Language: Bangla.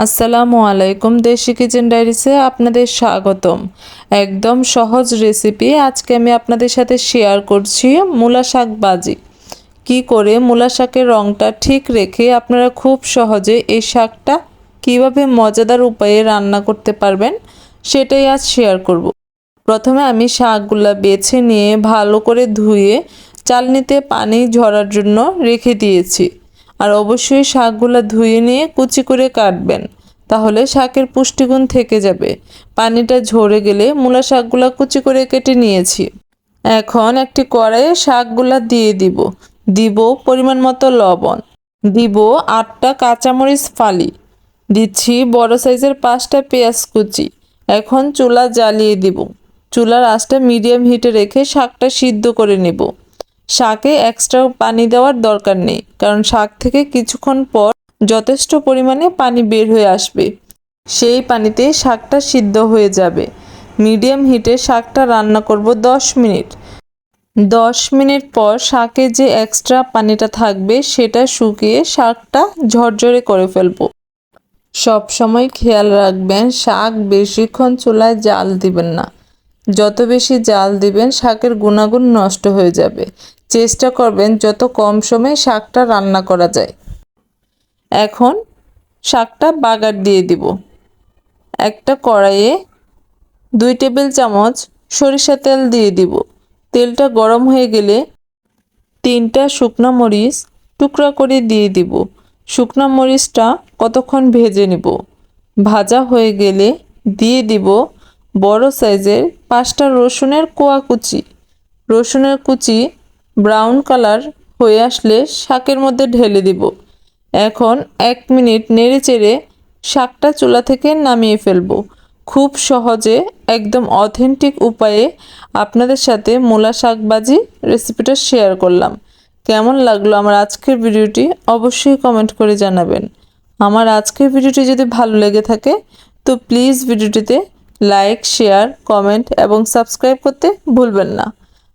আসসালামু আলাইকুম, দেশি কিচেন ডায়েরিসে আপনাদের স্বাগতম। একদম সহজ রেসিপি আজকে আমি আপনাদের সাথে শেয়ার করছি মূলা শাক বাজি কি করে মূলা শাকের রঙটা ঠিক রেখে আপনারা খুব সহজে এই শাকটা কীভাবে মজাদার উপায়ে রান্না করতে পারবেন সেটাই আজ শেয়ার করব। প্রথমে আমি শাকগুলা বেছে নিয়ে ভালো করে ধুয়ে চালনিতে পানি ঝরার জন্য রেখে দিয়েছি। আর অবশ্যই শাকগুলো ধুয়ে নিয়ে কুচি করে কাটবেন, তাহলে শাকের পুষ্টিগুণ থেকে যাবে। পানিটা ঝরে গেলে মূলা শাকগুলো কুচি করে কেটে নিয়েছি। এখন একটি কড়াইয়ে শাকগুলা দিয়ে দিব। দিব পরিমাণ মতো লবণ। দিব আটটা কাঁচামরিচ ফালি। দিচ্ছি বড় সাইজের পাঁচটা পেঁয়াজ কুচি। এখন চুলা জ্বালিয়ে দিব। চুলার আঁচটা মিডিয়াম হিটে রেখে শাকটা সিদ্ধ করে নেব। শাকে এক্সট্রা পানি দেওয়ার দরকার নেই, কারণ শাক থেকে কিছুক্ষণ পর যথেষ্ট পরিমাণে পানি বের হয়ে আসবে। সেই পানিতে শাকটা সিদ্ধ হয়ে যাবে। মিডিয়াম হিটে শাকটা রান্না করব দশ মিনিট। দশ মিনিট পর শাকে যে এক্সট্রা পানিটা থাকবে, সেটা শুকিয়ে শাকটা ঝরঝরে করে ফেলব। সব সময় খেয়াল রাখবেন, শাক বেশিক্ষণ চুলায় জাল দিবেন না। যত বেশি জাল দিবেন, শাকের গুণাগুণ নষ্ট হয়ে যাবে। চেষ্টা করবেন যত কম সময়ে শাকটা রান্না করা যায়। এখন শাকটা বাগার দিয়ে দিব। একটা কড়াইয়ে দুই টেবিল চামচ সরিষা তেল দিয়ে দিব। তেলটা গরম হয়ে গেলে তিনটা শুকনো মরিচ টুকরা করে দিয়ে দিব। শুকনো মরিচটা কতক্ষণ ভেজে নিব? ভাজা হয়ে গেলে দিয়ে দিব বড় সাইজের পাঁচটা রসুনের কোয়া কুচি। রসুনের কুচি ব্রাউন কালার হয়ে আসলে শাকের মধ্যে ঢেলে দিব। এখন এক মিনিট নেড়ে চেড়ে শাকটা চুলা থেকে নামিয়ে ফেলব। খুব সহজে একদম অথেন্টিক উপায়ে আপনাদের সাথে মূলা শাক ভাজি রেসিপিটা শেয়ার করলাম। কেমন লাগল আমার আজকের ভিডিওটি অবশ্যই কমেন্ট করে জানাবেন। আমার আজকের ভিডিওটি যদি ভালো লেগে থাকে, তো প্লিজ ভিডিওটিতে লাইক, শেয়ার, কমেন্ট এবং সাবস্ক্রাইব করতে ভুলবেন না।